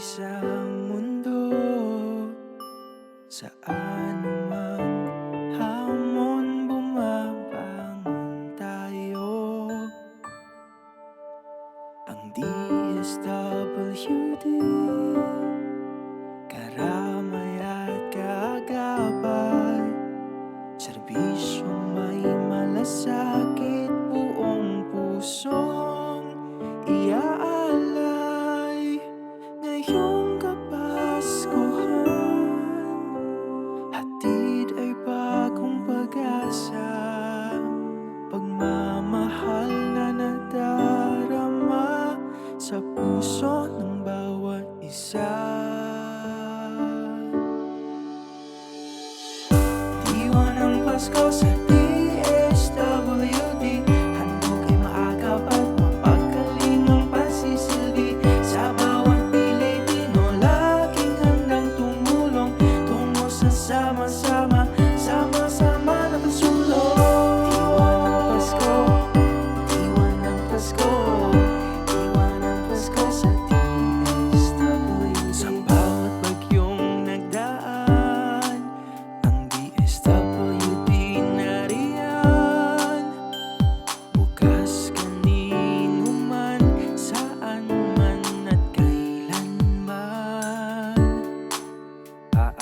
isang mundo. Sa anumang hamon bumabangon tayo. Ang DSWD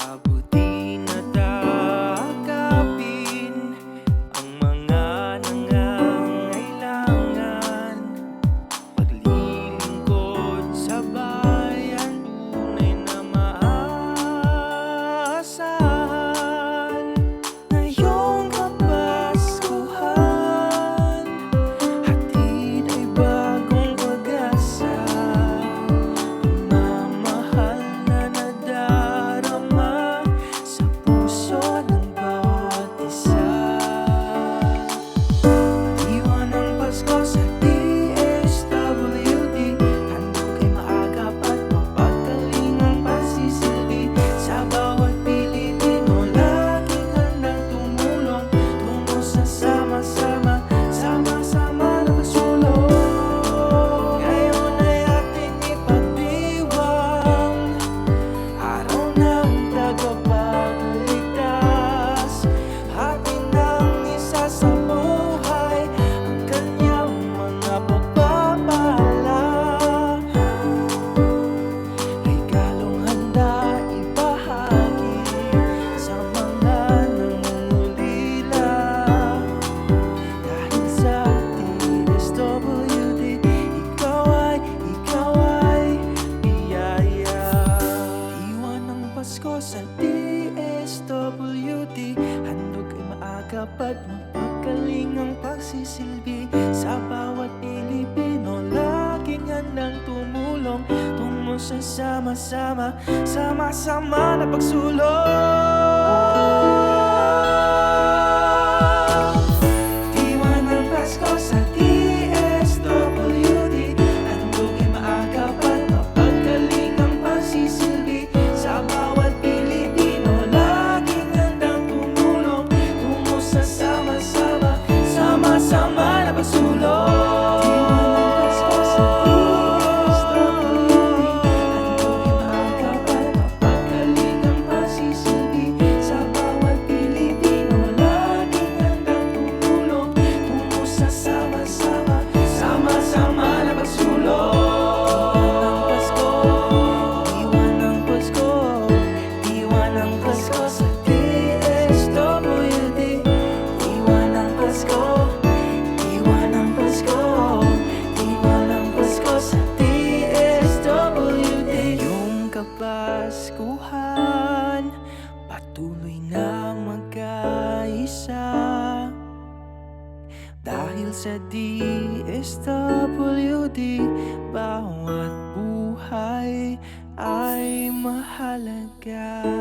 diabo tem. Magaling ang pagsisilbi sa bawat Pilipino. Laging handang tumulong tungo sa sama-sama Sama-sama na pagsulong. mag-isa Dahil sa DSWD Bawat buhay ay mahalaga.